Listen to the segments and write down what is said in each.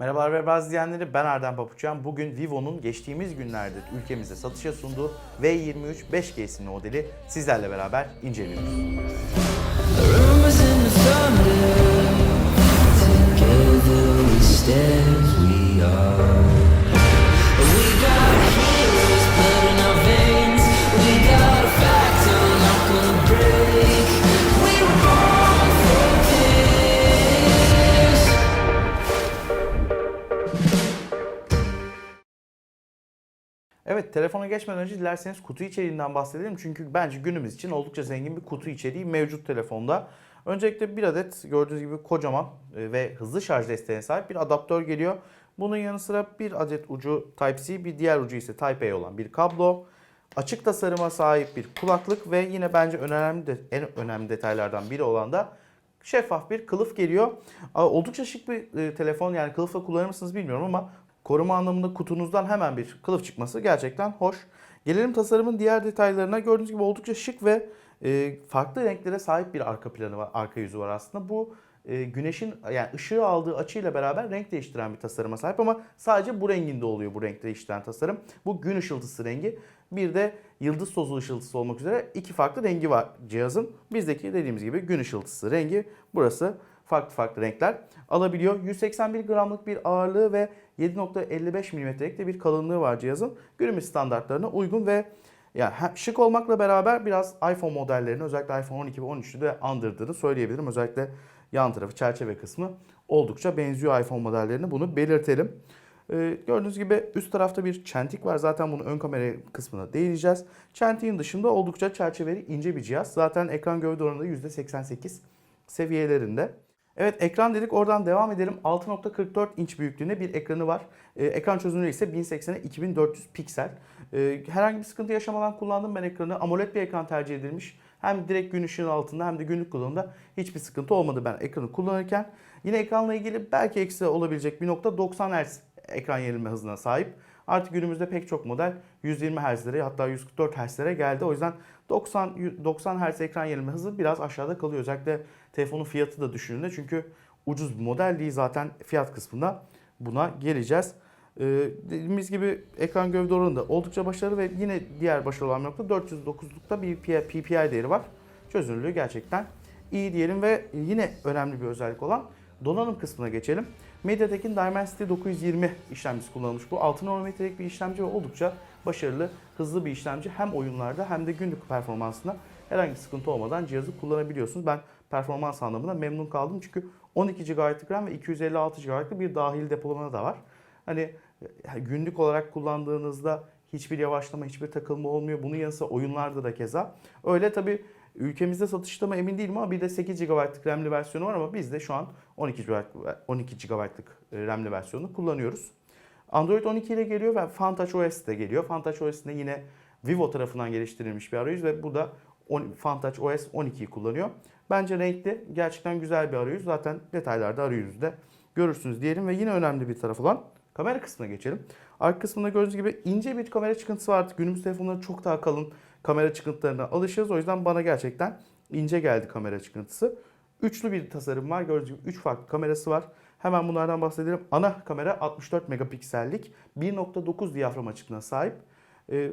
Merhaba Haber Bazı izleyenleri ben Erdem Papuçyan. Bugün Vivo'nun geçtiğimiz günlerde ülkemize satışa sunduğu V23 5G isimli modeli sizlerle beraber inceliyoruz. Together we stand, we are. Evet telefona geçmeden önce dilerseniz kutu içeriğinden bahsedelim. Çünkü bence günümüz için oldukça zengin bir kutu içeriği mevcut telefonda. Öncelikle bir adet gördüğünüz gibi kocaman e, ve hızlı şarj desteğine sahip bir adaptör geliyor. Bunun yanı sıra bir adet ucu Type-C, bir diğer ucu ise Type-A olan bir kablo. Açık tasarıma sahip bir kulaklık ve yine bence önemli de, en önemli detaylardan biri olan da şeffaf bir kılıf geliyor. Oldukça şık bir e, telefon yani kılıfla kullanır mısınız bilmiyorum ama koruma anlamında kutunuzdan hemen bir kılıf çıkması gerçekten hoş. Gelelim tasarımın diğer detaylarına. Gördüğünüz gibi oldukça şık ve e, farklı renklere sahip bir arka planı var, arka yüzü var aslında. Bu e, güneşin yani ışığı aldığı açıyla beraber renk değiştiren bir tasarıma sahip ama sadece bu renginde oluyor bu renk değiştiren tasarım. Bu gün ışıltısı rengi. Bir de yıldız tozu ışıltısı olmak üzere iki farklı rengi var cihazın. Bizdeki dediğimiz gibi gün ışıltısı rengi. Burası farklı farklı renkler alabiliyor. 181 gramlık bir ağırlığı ve 7.55 milimetrelik de bir kalınlığı var cihazın. Günümüz standartlarına uygun ve yani şık olmakla beraber biraz iPhone modellerini özellikle iPhone 12 ve 13'ü de andırdığını söyleyebilirim. Özellikle yan tarafı çerçeve kısmı oldukça benziyor iPhone modellerine bunu belirtelim. Ee, gördüğünüz gibi üst tarafta bir çentik var. Zaten bunu ön kamera kısmına değineceğiz. Çentiğin dışında oldukça çerçeveli ince bir cihaz. Zaten ekran gövde oranı %88 seviyelerinde. Evet ekran dedik oradan devam edelim. 6.44 inç büyüklüğünde bir ekranı var. Ee, ekran çözünürlüğü ise 1080'e 2400 piksel. Ee, herhangi bir sıkıntı yaşamadan kullandım ben ekranı. AMOLED bir ekran tercih edilmiş. Hem direkt gün ışığının altında hem de günlük kullanımda hiçbir sıkıntı olmadı ben ekranı kullanırken. Yine ekranla ilgili belki eksi olabilecek bir nokta 90 Hz ekran yenilme hızına sahip. Artık günümüzde pek çok model 120 Hz'lere hatta 144 Hz'lere geldi. O yüzden 90 90 Hz ekran yenilme hızı biraz aşağıda kalıyor. Özellikle telefonun fiyatı da düşünüldüğünde çünkü ucuz bir model değil zaten fiyat kısmında buna geleceğiz. Ee, dediğimiz gibi ekran gövde oranı da oldukça başarılı ve yine diğer başarılı olan nokta 409'lukta bir PPI değeri var. Çözünürlüğü gerçekten iyi diyelim ve yine önemli bir özellik olan donanım kısmına geçelim. MediaTek'in Dimensity 920 işlemcisi kullanılmış. Bu 6 nanometrelik bir işlemci ve oldukça başarılı, hızlı bir işlemci. Hem oyunlarda hem de günlük performansında herhangi bir sıkıntı olmadan cihazı kullanabiliyorsunuz. Ben performans anlamında memnun kaldım çünkü 12 GB'lık RAM ve 256 GB'lık bir dahili depolama da var. Hani e, günlük olarak kullandığınızda hiçbir yavaşlama, hiçbir takılma olmuyor. Bunun yanı sıra oyunlarda da keza. Öyle tabii ülkemizde satışta mı emin değilim ama bir de 8 GB'lık RAM'li versiyonu var ama biz de şu an 12 GB 12 GB'lık RAM'li versiyonu kullanıyoruz. Android 12 ile geliyor ve FunTouch OS de geliyor. FunTouch OS'inde yine Vivo tarafından geliştirilmiş bir arayüz ve bu da FunTouch OS 12'yi kullanıyor. Bence renkli, gerçekten güzel bir arayüz. Zaten detaylarda arayüzde görürsünüz diyelim ve yine önemli bir taraf olan kamera kısmına geçelim. Arka kısmında gördüğünüz gibi ince bir kamera çıkıntısı var. Günümüz telefonları çok daha kalın kamera çıkıntılarına alışığız. O yüzden bana gerçekten ince geldi kamera çıkıntısı. Üçlü bir tasarım var. Gördüğünüz gibi 3 farklı kamerası var. Hemen bunlardan bahsedelim. Ana kamera 64 megapiksellik 1.9 diyafram açıklığına sahip. Ee,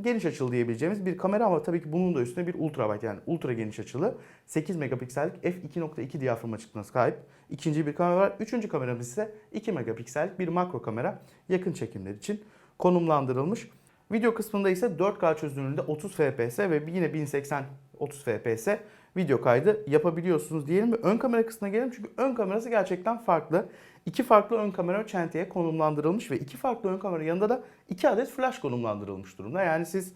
geniş açılı diyebileceğimiz bir kamera ama tabii ki bunun da üstüne bir ultra wide yani ultra geniş açılı 8 megapiksellik f2.2 diyafram açıklığına sahip. İkinci bir kamera var. Üçüncü kameramız ise 2 megapiksellik bir makro kamera yakın çekimler için konumlandırılmış. Video kısmında ise 4K çözünürlüğünde 30 fps ve yine 1080 30 fps video kaydı yapabiliyorsunuz diyelim ve ön kamera kısmına gelelim çünkü ön kamerası gerçekten farklı. İki farklı ön kamera çenteye konumlandırılmış ve iki farklı ön kamera yanında da iki adet flash konumlandırılmış durumda. Yani siz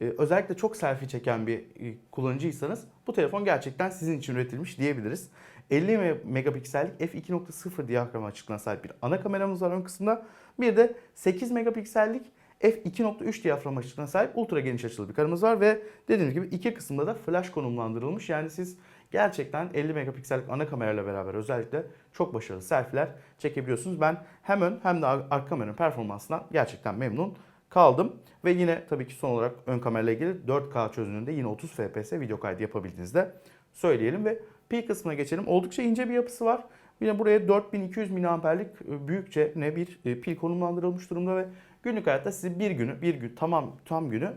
e, özellikle çok selfie çeken bir e, kullanıcıysanız bu telefon gerçekten sizin için üretilmiş diyebiliriz. 50 me- megapiksellik f2.0 diyafram açıklığına sahip bir ana kameramız var ön kısımda. Bir de 8 megapiksellik f2.3 diyafram açıklığına sahip ultra geniş açılı bir kameramız var ve dediğim gibi iki kısımda da flash konumlandırılmış. Yani siz gerçekten 50 megapiksellik ana kamerayla beraber özellikle çok başarılı selfie'ler çekebiliyorsunuz. Ben hem ön hem de ar- arka kameranın performansından gerçekten memnun kaldım. Ve yine tabii ki son olarak ön kamerayla ilgili 4K çözünürlüğünde yine 30 fps video kaydı yapabildiğinizde söyleyelim ve pi kısmına geçelim. Oldukça ince bir yapısı var. Yine buraya 4200 miliamperlik e, büyükçe ne bir e, pil konumlandırılmış durumda ve günlük hayatta sizi bir günü, bir gün tamam tam günü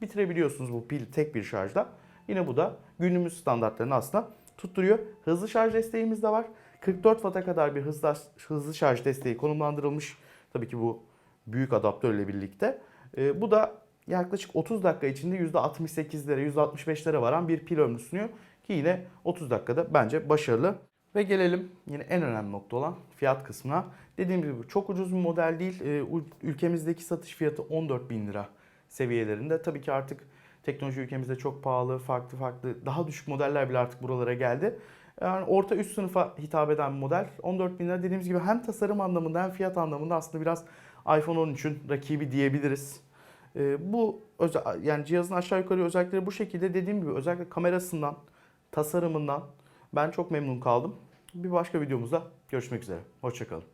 bitirebiliyorsunuz bu pil tek bir şarjda. Yine bu da günümüz standartlarını aslında tutturuyor. Hızlı şarj desteğimiz de var. 44 Watt'a kadar bir hızlı, hızlı şarj desteği konumlandırılmış. Tabii ki bu büyük adaptörle birlikte. E, bu da yaklaşık 30 dakika içinde %68'lere, %65'lere varan bir pil ömrü sunuyor. Ki yine 30 dakikada bence başarılı. Ve gelelim yine en önemli nokta olan fiyat kısmına. Dediğim gibi çok ucuz bir model değil. E, ül- ülkemizdeki satış fiyatı 14 bin lira seviyelerinde. Tabii ki artık teknoloji ülkemizde çok pahalı, farklı farklı, daha düşük modeller bile artık buralara geldi. Yani orta üst sınıfa hitap eden bir model. 14 bin lira dediğimiz gibi hem tasarım anlamında hem fiyat anlamında aslında biraz iPhone 13'ün rakibi diyebiliriz. Ee, bu özel, yani cihazın aşağı yukarı özellikleri bu şekilde dediğim gibi özellikle kamerasından, tasarımından ben çok memnun kaldım. Bir başka videomuzda görüşmek üzere. Hoşçakalın.